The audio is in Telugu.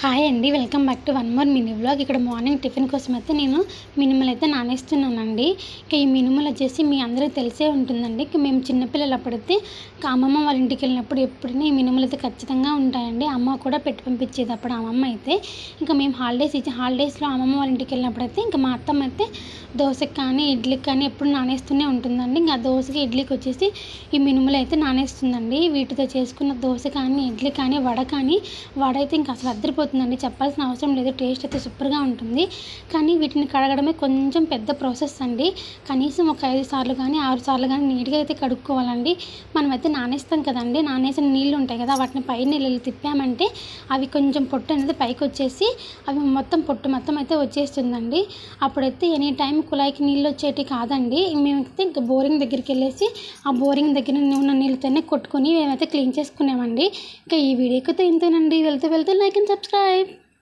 హాయ్ అండి welcome back to one more mini blog ఇక్కడ మార్నింగ్ టిఫిన్ కోసం అయితే నేను మినుములు అయితే నానేస్తున్నానండి. ఇక ఈ మినుములు వచ్చేసి మీ అందరికీ తెలిసే ఉంటుందండి. ఇక మేము చిన్నపిల్లలు అప్పుడైతే అమ్మమ్మ వాళ్ళ ఇంటికి వెళ్ళినప్పుడు ఎప్పుడైనా ఈ మినుములు అయితే ఖచ్చితంగా ఉంటాయండి. అమ్మ కూడా పెట్టి పంపించేది అప్పుడు అమ్మమ్మ అయితే. ఇంకా మేము హాలిడేస్ ఇచ్చి హాలిడేస్లో అమ్మమ్మ వాళ్ళ ఇంటికి వెళ్ళినప్పుడు అయితే ఇంకా మా అత్తమ్మ అయితే దోశకి కానీ ఇడ్లీకి కానీ ఎప్పుడు నానేస్తూనే ఉంటుందండి. ఇంకా దోశకి ఇడ్లీకి వచ్చేసి ఈ మినుములు అయితే నానేస్తుందండి. వీటితో చేసుకున్న దోశ కానీ ఇడ్లీ కానీ వడ కానీ వడ అయితే ఇంకా అసలు అద్దరిపోతుందండి చెప్పాల్సిన అవసరం లేదు. టేస్ట్ అయితే సూపర్గా ఉంటుంది. కానీ వీటిని కడగడమే కొంచెం పెద్ద ప్రాసెస్ అండి. కనీసం ఒక ఐదు సార్లు కానీ ఆరు సార్లు కానీ నీట్గా అయితే కడుక్కోవాలండి. మనమైతే నానేస్తాం కదండి. నానేసిన నీళ్ళు ఉంటాయి కదా వాటిని పై నీళ్ళు తిప్పామంటే అవి కొంచెం పొట్టు అనేది పైకి వచ్చేసి అవి మొత్తం పొట్టు మొత్తం అయితే వచ్చేస్తుందండి. అప్పుడైతే ఎనీ టైం కుళాయికి నీళ్ళు వచ్చేటి కాదండి. మేమైతే ఇంకా బోరింగ్ దగ్గరికి వెళ్ళేసి ఆ బోరింగ్ దగ్గర ఉన్న నీళ్ళతోనే కొట్టుకొని మేమైతే క్లీన్ చేసుకునేవండి. ఇంకా ఈ వీడియోకి అయితే ఇంతేనండి. వెళ్తూ వెళ్తూ లైక్ అండ్ సబ్స్క్రైబ్ subscribe.